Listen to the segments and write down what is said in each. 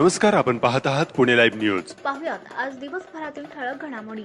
नमस्कार आपण पाहत आहात पुणे लाईव्ह न्यूज. पाहुयात आज दिवसभरातील ठळक घडामोडी.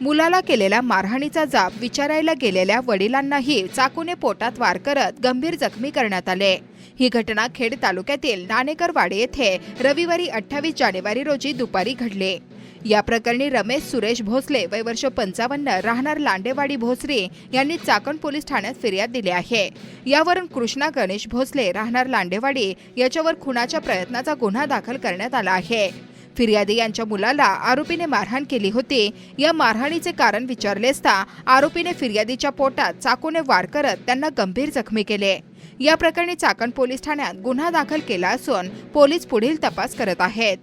मुलाला केलेल्या मारहाणीचा जाब विचारायला गेलेल्या वडिलांनाही चाकूने पोटात वार करत गंभीर जखमी करण्यात आले. ही घटना खेड तालुक्यातील नाणेकरवाडे येथे रविवारी अठ्ठावीस जानेवारी रोजी दुपारी घडली. या प्रकरणी रमेश सुरेश भोसले वय वर्ष पंचावन्न राहणार लांडेवाडी भोसरी यांनी चाकण पोलीस ठाण्यात फिर्याद दिली आहे. यावरून कृष्णा गणेश भोसले राहणार लांडेवाडी याच्यावर खुनाच्या प्रयत्नाचा गुन्हा दाखल करण्यात आला आहे. फिर्यादी यांच्या मुलाला आरोपीने मारहाण केली होती. या मारहाणीचे कारण विचारले असता आरोपीने फिर्यादीच्या पोटात चाकूने वार करत त्यांना गंभीर जखमी केले. या प्रकरणी चाकण पोलीस ठाण्यात गुन्हा दाखल केला असून पोलीस पुढील तपास करत आहेत.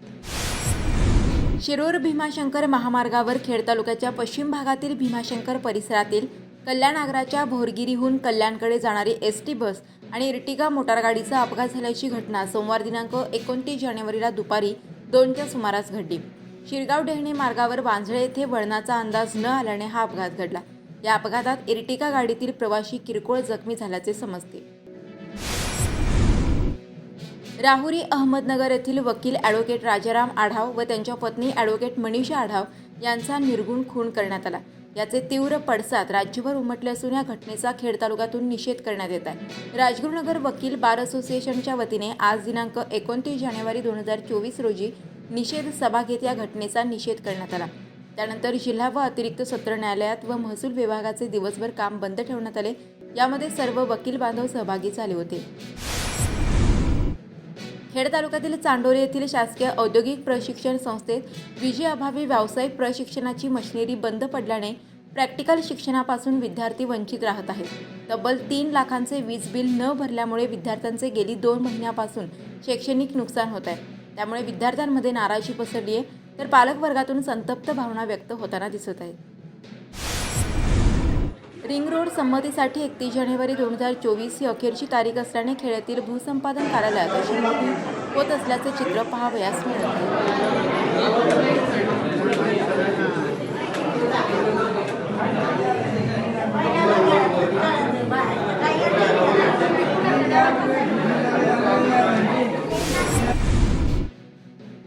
शिरूर भीमाशंकर महामार्गावर खेड तालुक्याच्या पश्चिम भागातील भीमाशंकर परिसरातील कल्याण आग्राच्या भोरगिरीहून कल्याणकडे जाणारी एस टी बस आणि इर्टिगा मोटारगाडीचा अपघात झाल्याची घटना सोमवार दिनांक एकोणतीस जानेवारीला दुपारी दोनच्या सुमारास घडली. शिरगाव डेहणे मार्गावर वांझळे येथे वळणाचा अंदाज न आल्याने हा अपघात घडला. या अपघातात इर्टिगा गाडीतील प्रवाशी किरकोळ जखमी झाल्याचे समजते. राहुरी अहमदनगर येथील वकील ॲडव्होकेट राजाराम आढाव व त्यांच्या पत्नी ॲडव्होकेट मनीषा आढाव यांचा निर्गुण खून करण्यात आला. याचे तीव्र पडसाद राज्यभर उमटले असून या घटनेचा खेड तालुक्यातून निषेध करण्यात येत आहे. राजगुरुनगर वकील बार असोसिएशनच्या वतीने आज दिनांक एकोणतीस जानेवारी दोन हजार चोवीस रोजी निषेध सभा घेत या घटनेचा निषेध करण्यात आला. त्यानंतर जिल्हा व अतिरिक्त सत्र न्यायालयात व महसूल विभागाचे दिवसभर काम बंद ठेवण्यात आले. यामध्ये सर्व वकील बांधव सहभागी झाले होते. खेड तालुक्यातील चांडोरी येथील शासकीय औद्योगिक प्रशिक्षण संस्थेत विजयाअभावी व्यावसायिक प्रशिक्षणाची मशिनरी बंद पडल्याने प्रॅक्टिकल शिक्षणापासून विद्यार्थी वंचित राहत आहेत. तब्बल तीन लाखांचे वीज बिल न भरल्यामुळे विद्यार्थ्यांचे गेली दोन महिन्यापासून शैक्षणिक नुकसान होत आहे. त्यामुळे विद्यार्थ्यांमध्ये नाराजी पसरली आहे तर पालक वर्गातून संतप्त भावना व्यक्त होताना दिसत आहेत. रिंग रोड संमतीसाठी एकतीस जानेवारी दोन हजार चोवीस ही अखेरची तारीख असल्याने खेड्यातील भूसंपादन कार्यालयात अशी मोठी होत असल्याचे चित्र पाहावयास मिळत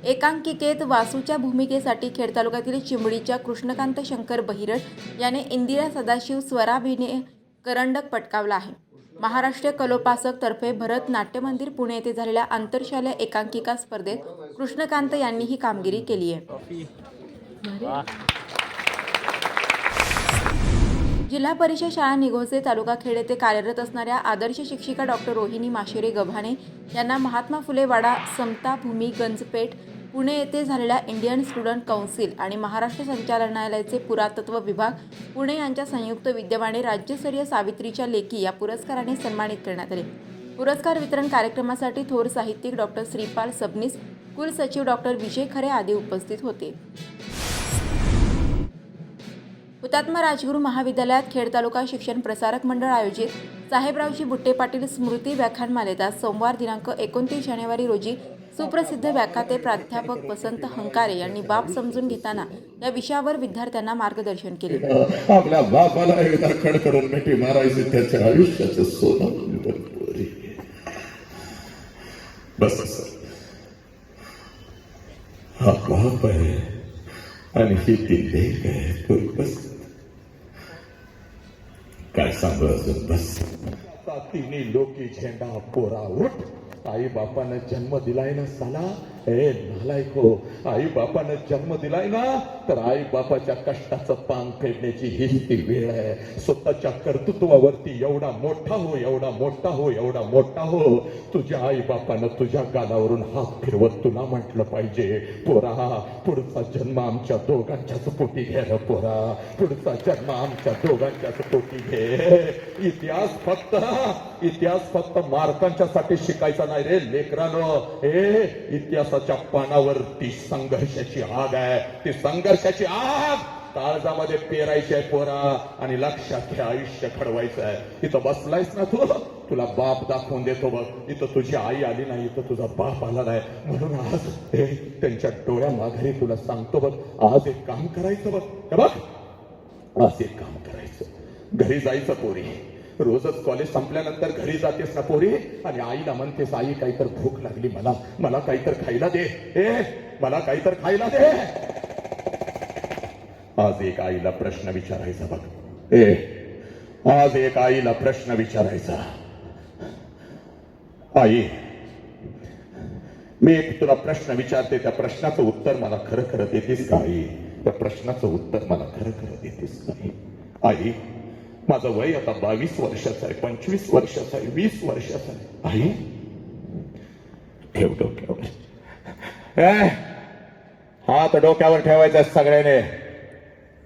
एकांकिकेत वासूच्या भूमिकेसाठी खेड तालुक्यातील चिंबडीच्या कृष्णकांत शंकर बहिरट याने इंदिरा सदाशिव स्वराभिनय करंडक पटकावला आहे. महाराष्ट्र कलोपासक तर्फे भरत नाट्य मंदिर पुणे येथे झालेल्या आंतरशालेय एकांकिका स्पर्धेत कृष्णकांत यांनी ही कामगिरी केली आहे. जिल्हा परिषद शाळा निघोसे तालुका खेड येथे कार्यरत असणाऱ्या आदर्श शिक्षिका डॉक्टर रोहिणी माशेरे गव्हाणे यांना महात्मा फुले वाडा समता भूमी गंजपेठ पुणे येथे झालेल्या इंडियन स्टुडंट कौन्सिल आणि महाराष्ट्र संचालनालयाचे पुरातत्व विभाग पुणे यांच्या संयुक्त विद्यमाने राज्यस्तरीय सावित्रीच्या लेखी या पुरस्काराने सन्मानित करण्यात आले. पुरस्कार वितरण कार्यक्रमासाठी थोर साहित्यिक डॉक्टर श्रीपाल सबनीस कुलसचिव डॉक्टर विजय खरे आदी उपस्थित होते. हुतात्मा राजगुरू महाविद्यालयात खेड तालुका शिक्षण प्रसारक मंडळ आयोजित साहेबरावजी बुट्टे पाटील स्मृती व्याख्यानमालेत आज सोमवार दिनांक एकोणतीस जानेवारी रोजी सुप्रसिद्ध व्याख्याते प्राध्यापक वसंत हंकारे यांनी बाप समजून घेताना या विषयावर विद्यार्थ्यांना मार्गदर्शन केले. आपल्या बापाला एकदा खडखडून मिठी मारायची त्याच्या आयुष्याचं सोनं बस हा बाप आहे आणि ही ती लेख आहे. तू बस. काय सांगत बस. तिन्ही लोकी झेंडा पोरा उठ आई बापानं जन्म दिलाय ना साला? ए हो आई बापानं जन्म दिलाय ना तर आई बापाच्या कष्टाचं पान फेडण्याची हीच ती वेळ आहे. स्वतःच्या कर्तृत्वावरती एवढा मोठा हो एवढा मोठा हो एवढा मोठा हो. तुझ्या आई बापानं तुझ्या गालावरून हात फिरवत तुला म्हटलं पाहिजे पोरा पुढचा जन्म आमच्या दोघांच्याच पोटी घे पोरा. पुढचा जन्म आमच्या दोघांच्याच पोटी घे. इतिहास फक्त इतिहास फक्त मार्कांच्यासाठी शिकायचा नाही रे लेकरानं. हे इतिहासा पानावर ती संघर्षाची आग आहे. ती संघर्षाची आग काळजामध्ये पेरायची आहे पोरा आणि लक्षात घ्या आयुष्य खडवायचं आहे. इथं बसलायस ना तू? तुला बाप दाखवून देतो बघ. इथं तुझी आई आली नाही इथं तुझा बाप आला नाही. म्हणून आज हे त्यांच्या डोळ्या माघारी तुला सांगतो बघ. आज एक काम करायचं बघ. बघ. आज एक काम करायचं. घरी जायचं पोरी. रोजच कॉलेज संपल्यानंतर घरी जातेस ना पोरी आणि आईला म्हणतेस आई काहीतर भूक लागली मला. मला काहीतर खायला दे. ए मला काहीतर खायला दे. आज एक आईला प्रश्न विचारायचा बघ. ए आज एक आईला प्रश्न विचारायचा. आई मी एक तुला प्रश्न विचारते. त्या प्रश्नाचं उत्तर मला खरं खरं देतेस का आई? त्या प्रश्नाचं उत्तर मला खरं खरं देतेस का आई? आई माझं वय आता बावीस वर्षाचं आहे पंचवीस वर्षाचं आहे वीस वर्षाचं आहे आई ठेव डोक्यावर ए हात डोक्यावर ठेवायचा सगळ्याने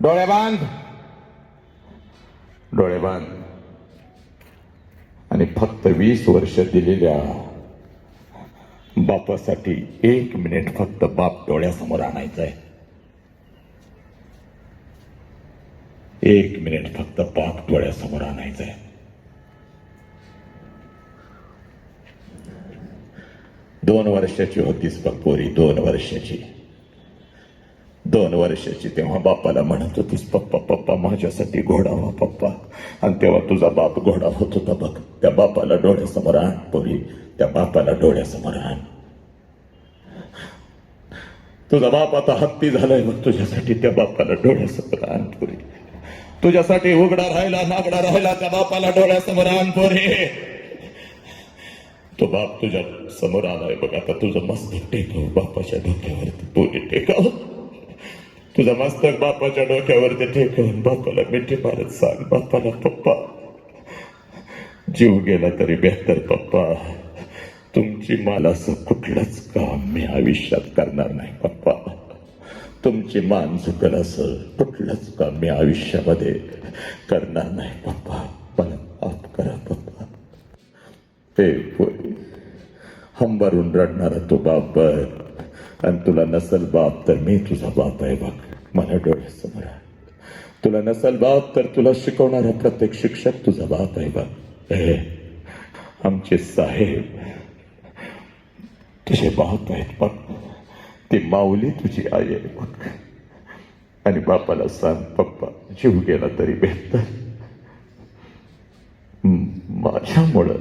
डोळे बांध डोळे बांध आणि फक्त वीस वर्ष दिलेल्या बापासाठी एक मिनिट फक्त बाप डोळ्यासमोर आणायचा आहे एक मिनिट फक्त बाप डोळ्यासमोर आणायचं आहे दोन वर्षाची होतीस बघ पोरी दोन वर्षाची. दोन वर्षाची तेव्हा बापाला म्हणत होतीस पप्पा पप्पा माझ्यासाठी घोडा व्हा पप्पा. आणि तेव्हा तुझा बाप घोडा होत होता बघ. त्या बापाला डोळ्यासमोर आण पोरी. त्या बापाला डोळ्यासमोर आण. तुझा बाप आता हत्ती झालाय मग तुझ्यासाठी त्या बापाला डोळ्यासमोर आण पोरी. तुझ्यासाठी उघडा राहिला नागडा राहिला त्या बापाला डोळ्यासमोर आण पोरी. तो बाप तुझ्या समोर आलाय बघ आता तुझं मस्तक टेकव बापाच्या डोक्यावरती. पोरी टेकव. तुझं मस्तक बापाच्या डोक्यावरती टेकवून बापाला मिठी मारत सांग बापाला पप्पा. जीव गेला तरी बेहतर पप्पा. तुमची मला असं कुठलंच काम मी आयुष्यात करणार नाही पप्पा. तुमची मान झुकल असं कुठलंच काम मी आयुष्यामध्ये करणार नाही पप्पा. मला माफ करा पप्पा. ते हंबरून रडणारा तो बाप बघ. आणि तुला नसल बाप तर मी तुझा बाप आहे बघ. मला डोळ्यासमोर तुला नसल बाप तर तुला शिकवणारा प्रत्येक शिक्षक तुझा बाप आहे बघ. हे आमचे साहेब तुझे बाप आहेत बघ. ती माऊली तुझी आई आहे बघ. आणि बापाला सांग पप्पा जीव गेला तरी बेहतर माझ्यामुळं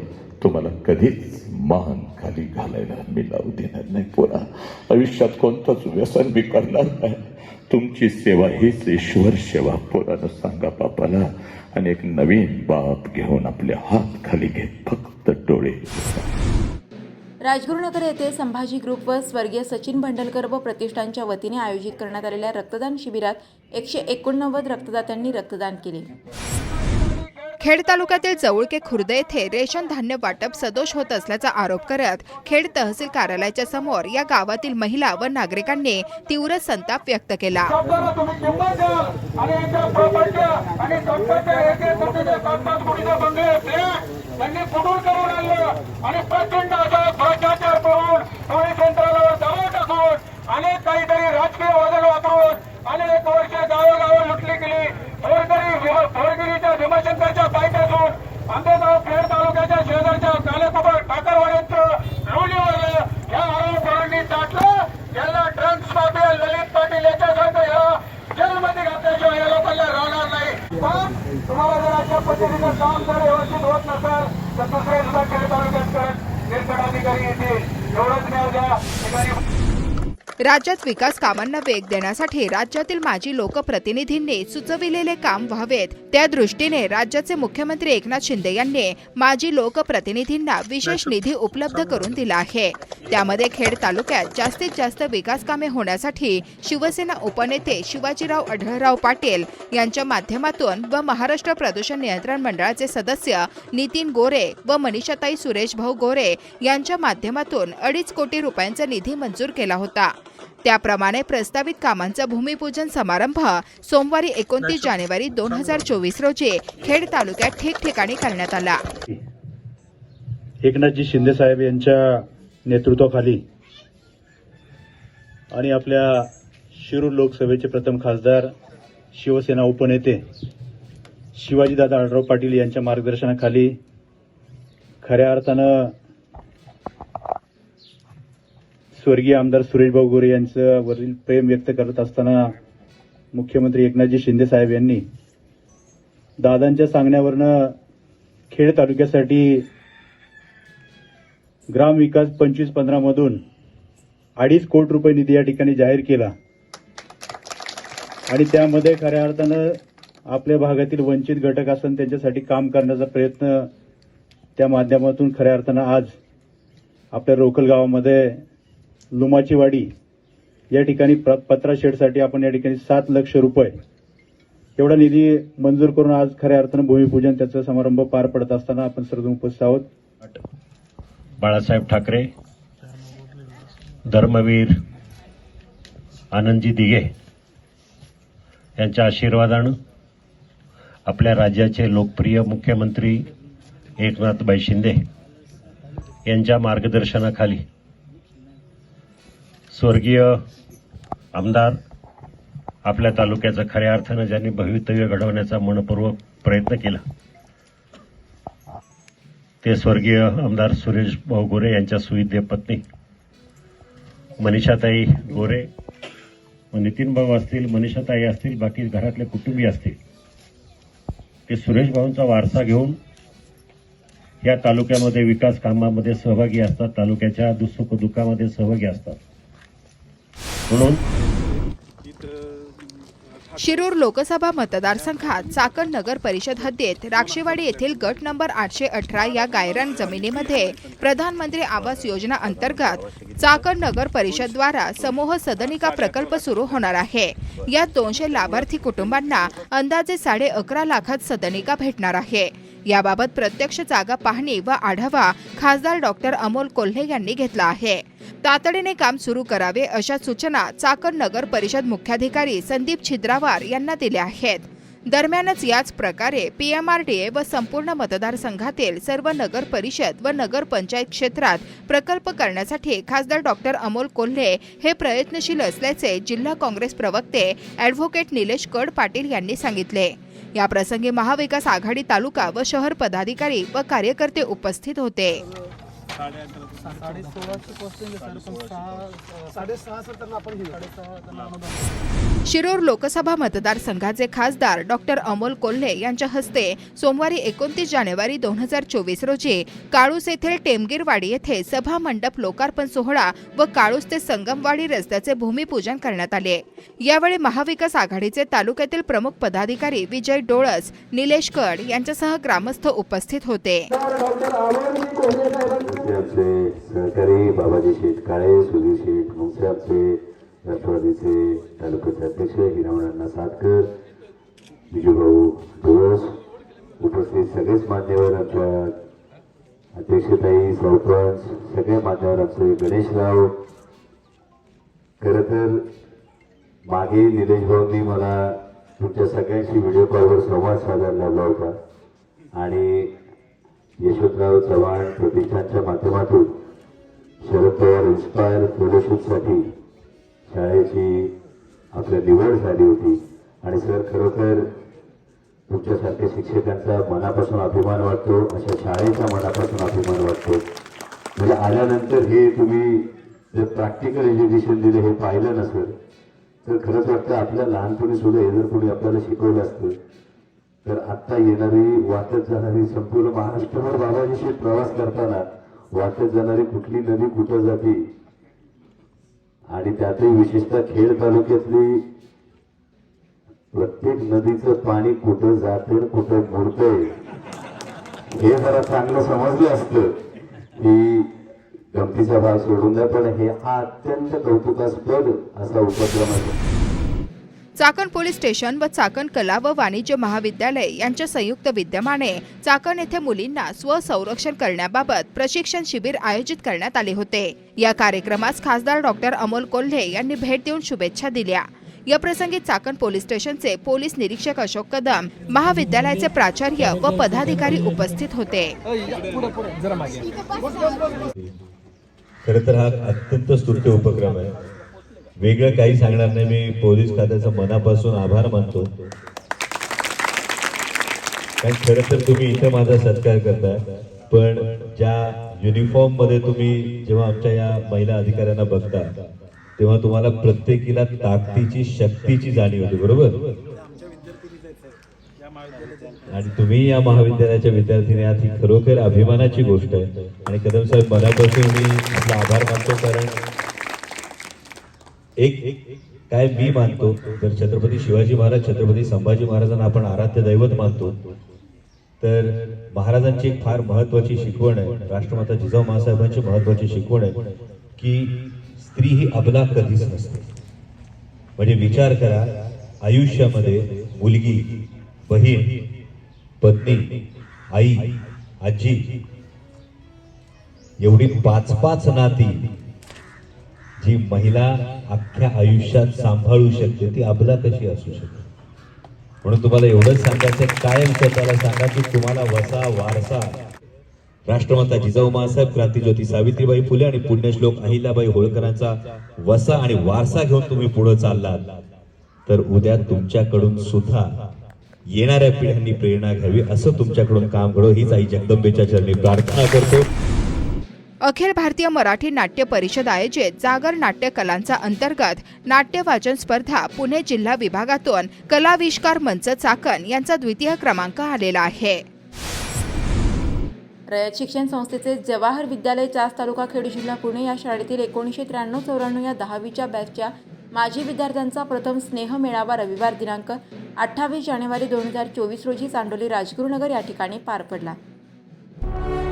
तुम्हाला कधीच मान खाली घालायला मी लावू देणार नाही पोरा. आयुष्यात कोणतंच व्यसन बी करणार नाही. तुमची सेवा हीच ईश्वर सेवा पोरानं सांगा बापाला. आणि एक नवीन बाप घेऊन आपले हात खाली घेत फक्त डोळे राजगुरुनगर येथे संभाजी ग्रुप व स्वर्गीय सचिन भंडलकर व प्रतिष्ठानच्या वतीने आयोजित करण्यात आलेल्या रक्तदान शिबिरात एकशे एकोणनव्वद रक्तदात्यांनी रक्तदान केले. खेड तालुक्यातील जवळके खुर्द येथे रेशन धान्य वाटप सदोष होत असल्याचा आरोप करत खेड तहसील कार्यालयाच्या समोर या गावातील महिला व नागरिकांनी तीव्र संताप व्यक्त केला. आणि यांच्या प्रॉपर्टी आणि संपत्ती एक एक कोटीचे पाच पाच कोटीचे बंगले असले त्यांनी फुटून करून आणलं आणि प्रचंड असा भ्रष्टाचार करून पोलीस यंत्रणावर दबाव टाकून अनेक काहीतरी राजकीय वादळ वापरून अनेक वर्ष गावोगाव लुटली गेली थोरगिरी थोरगिरीच्या भीमाशंकरच्या पायथ्यातून आंबेगाव खेड तालुक्याच्या शेजारच्या कालेकुबर ठाकरवाड्यांचं लोणीवर या आरोपकारांनी टाकलं याला ड्रग्स माफिया ललित पाटील याच्यासारखं याला जेलमध्ये घातल्याशिवाय या लोकांना राहणार नाही पण तुम्हाला जर अशा पद्धतीचं काम जर व्यवस्थित होत नसेल तर दुसऱ्या दिवसा खेड तालुक्यात करत निर्माणाधिकारी येतील एवढंच मी उद्या राज्यात विकास कामांना वेग देण्यासाठी राज्यातील माजी लोकप्रतिनिधींनी सुचविलेले काम व्हावेत. त्या दृष्टीने राज्याचे मुख्यमंत्री एकनाथ शिंदे यांनी माजी लोकप्रतिनिधींना विशेष निधी उपलब्ध करून दिला आहे. त्यामध्ये खेड तालुक्यात जास्तीत जास्त विकास कामे होण्यासाठी शिवसेना उपनेते शिवाजीराव अढळराव पाटील यांच्या माध्यमातून व महाराष्ट्र प्रदूषण नियंत्रण मंडळाचे सदस्य नितीन गोरे व मनीषाताई सुरेश भाऊ गोरे यांच्या माध्यमातून अडीच कोटी रुपयांचा निधी मंजूर केला होता. त्याप्रमाणे प्रस्तावित कामांचा भूमिपूजन समारंभ सोमवारी एकोणतीस जानेवारी दोन हजार चोवीस रोजी खेड तालुक्यात ठिकठिकाणी करण्यात आला. एकनाथजी शिंदे साहेब यांच्या नेतृत्वाखाली आणि आपल्या शिरूर लोकसभेचे प्रथम खासदार शिवसेना उपनेते शिवाजीदादा आढराव पाटील यांच्या मार्गदर्शनाखाली खऱ्या अर्थानं स्वर्गीय आमदार सुरेशभाऊ गोरे यांचं वरील प्रेम व्यक्त करत असताना मुख्यमंत्री एकनाथजी शिंदे साहेब यांनी दादांच्या सांगण्यावरनं खेड तालुक्यासाठी ग्राम विकास पंचवीस पंधरामधून अडीच कोटी रुपये निधी या ठिकाणी जाहीर केला. आणि त्यामध्ये खऱ्या अर्थानं आपल्या भागातील वंचित घटक असून त्यांच्यासाठी काम करण्याचा प्रयत्न त्या माध्यमातून खऱ्या अर्थानं आज आपल्या रोकल गावामध्ये लुमाची वाडी या ठिकाणी प्र- पत्रा शेडसाठी आपण या ठिकाणी सात लक्ष रुपये एवढा निधी मंजूर करून आज खऱ्या अर्थानं भूमिपूजन त्याचा समारंभ पार पडत असताना आपण सर्वजण उपस्थित आहोत. बाळासाहेब ठाकरे धर्मवीर आनंदजी दिघे यांच्या आशीर्वादानं आपल्या राज्याचे लोकप्रिय मुख्यमंत्री एकनाथबाई शिंदे यांच्या मार्गदर्शनाखाली स्वर्गीय आमदार आपल्या तालुक्याचं खऱ्या अर्थानं ज्यांनी भवितव्य घडवण्याचा मनपूर्वक प्रयत्न केला ते स्वर्गीय आमदार सुरेश भाऊ गोरे यांच्या सुविद्य पत्नी मनीषाताई गोरे नितीन भाऊ असतील मनीषाताई असतील बाकी घरातले कुटुंबीय असतील ते सुरेश भाऊंचा वारसा घेऊन या तालुक्यामध्ये विकास कामामध्ये सहभागी असतात तालुक्याच्या दुःख दुःखामध्ये सहभागी असतात. शिरूर लोकसभा मतदारसंघात चाकण नगर परिषद हद्दीत राक्षेवाडी येथील गट नंबर आठशे अठरा या गायरान जमिनीमध्ये प्रधानमंत्री आवास योजना अंतर्गत चाकण नगर परिषदद्वारा समूह सदनिका प्रकल्प सुरू होणार आहे. यात दोनशे लाभार्थी कुटुंबांना अंदाजे साडे अकरा लाखात सदनिका भेटणार आहे. याबाबत प्रत्यक्ष जागा पाहणी व आढावा खासदार डॉक्टर अमोल कोल्हे यांनी घेतला आहे. तातडीने काम सुरू करावे अशा सूचना चाकण नगर परिषद मुख्याधिकारी संदीप छिद्रावार यांना दिल्या आहेत. दरम्यानच याच प्रकारे पीएमआरडीए व संपूर्ण मतदारसंघातील सर्व नगर परिषद व नगर पंचायत क्षेत्रात प्रकल्प करण्यासाठी खासदार डॉक्टर अमोल कोल्हे हे प्रयत्नशील असल्याचे जिल्हा काँग्रेस प्रवक्ते ॲडव्होकेट निलेश कड पाटील यांनी सांगितले. याप्रसंगी महाविकास आघाडी तालुका व शहर पदाधिकारी व कार्यकर्ते उपस्थित होते. शिरूर लोकसभा मतदारसंघाचे खासदार डॉक्टर अमोल कोल्हे यांच्या हस्ते सोमवारी एकोणतीस जानेवारी दोन हजार चोवीस रोजी काळूस येथील टेमगिरवाडी येथे सभा मंडप लोकार्पण सोहळा व काळूस ते संगमवाडी रस्त्याचे भूमिपूजन करण्यात आले. यावेळी महाविकास आघाडीचे तालुक्यातील प्रमुख पदाधिकारी विजय डोळस निलेश कड यांच्यासह ग्रामस्थ उपस्थित होते. सहकारी बाबाजी शेठ काळे सुधीर शेठ मुंगसे आमचे राष्ट्रवादीचे तालुक्याचे अध्यक्ष हिरामणांना सातकर विजूभाऊ डोळस उपस्थित सगळेच मान्यवर आमच्या अध्यक्षताई सरपंच सगळे मान्यवर आमचे गणेशराव. खरं तर मागे निलेश भाऊंनी मला तुमच्या सगळ्यांशी व्हिडिओ कॉलवर संवाद साधायला लावला होता. आणि यशवंतराव चव्हाण प्रतिष्ठानच्या माध्यमातून शरद पवार इन्स्पायर फेलोशिपसाठी शाळेची आपल्या निवड झाली होती. आणि सर खरोखर तुमच्यासारख्या शिक्षकांचा मनापासून अभिमान वाटतो अशा शाळेचा मनापासून अभिमान वाटतो. म्हणजे आल्यानंतर हे तुम्ही जर प्रॅक्टिकल एज्युकेशन दिलं हे पाहिलं नसेल तर खरंच वाटतं आपल्या लहानपणी सुद्धा हे जर कोणी आपल्याला शिकवलं असतं तर आत्ता येणारी वाटत जाणारी संपूर्ण महाराष्ट्रभर बाबाजीशी प्रवास करताना वाटत जाणारी कुठली नदी कुठं जाते? आणि त्यातही विशेषतः खेड तालुक्यातली प्रत्येक नदीचं पाणी कुठं जाते कुठं मुरतंय हे जरा चांगलं समजलं असतं. की गमतीचा भाग सोडून द्या पण हे हा अत्यंत कौतुकास्पद असा उपक्रम आहे. चाकण पोलीस स्टेशन व चाकण कला व वाणिज्य महाविद्यालय यांच्या संयुक्त विद्यमाने चाकण येथे मुलींना स्वसंरक्षण करण्याबाबत प्रशिक्षण शिबिर आयोजित करण्यात आले होते. या कार्यक्रमास खासदार डॉक्टर अमोल कोल्हे यांनी भेट देऊन शुभेच्छा दिल्या. या प्रसंगी चाकण पोलीस स्टेशनचे पोलीस निरीक्षक अशोक कदम महाविद्यालयाचे प्राचार्य व पदाधिकारी उपस्थित होते. खर तर हा अत्यंत स्तुत्य उपक्रम आहे. वेगळं काही सांगणार नाही. मी पोलीस खात्याचा मनापासून आभार मानतो. कारण खरं तर तुम्ही इथे माझा सत्कार करता पण ज्या युनिफॉर्ममध्ये तुम्ही जेव्हा आमच्या या महिला अधिकाऱ्यांना बघता तेव्हा तुम्हाला प्रत्येकीला ताकदीची शक्तीची जाणीव होती. बरोबर? आणि तुम्ही या महाविद्यालयाच्या विद्यार्थीने आहात. ही खरोखर अभिमानाची गोष्ट आहे. आणि कदम साहेब मनापासून मी आपला आभार मानतो. कारण एक काय मी मानतो तर छत्रपती शिवाजी महाराज छत्रपती संभाजी महाराजांना आपण आराध्य दैवत मानतो तर महाराजांची एक फार महत्वाची शिकवण आहे राष्ट्रमाता जिजाऊ महासाहेबांची महत्वाची शिकवण आहे की स्त्री ही अबला कधीच नसते. म्हणजे विचार करा आयुष्यामध्ये मुलगी बहीण पत्नी आई आजी एवढी पाच पाच नाती जी महिला अख्ख्या आयुष्यात सांभाळू शकते ती अबला कशी असू शकते? म्हणून तुम्हाला एवढंच सांगायचं कायम स्वतःला सांगा की तुम्हाला वसा वारसा. राष्ट्रमाता जिजाऊ मासाहेब क्रांतीज्योती सावित्रीबाई फुले आणि पुण्यश्लोक अहिल्याबाई होळकरांचा वसा आणि वारसा घेऊन तुम्ही पुढे चाललात तर उद्या तुमच्याकडून सुद्धा येणाऱ्या पिढ्यांनी प्रेरणा घ्यावी असं तुमच्याकडून काम घडो. हीच आई जगदंबेच्या चरणी प्रार्थना करतो. अखिल भारतीय मराठी नाट्य परिषद आयोजित जागर नाट्य कलांचा अंतर्गत नाट्य वाचन स्पर्धा पुणे जिल्हा विभागातून कलाविष्कार मंच चाकण यांचा द्वितीय क्रमांक आलेला आहे. रयत शिक्षण संस्थेचे जवाहर विद्यालय चास तालुका खेड जिल्हा पुणे या शाळेतील एकोणीसशे त्र्याण्णव चौऱ्याण्णव या दहावीच्या बॅचच्या माजी विद्यार्थ्यांचा प्रथम स्नेह मेळावा रविवार दिनांक अठ्ठावीस जानेवारी दोन हजार चोवीस रोजी चांडोली राजगुरुनगर या ठिकाणी पार पडला.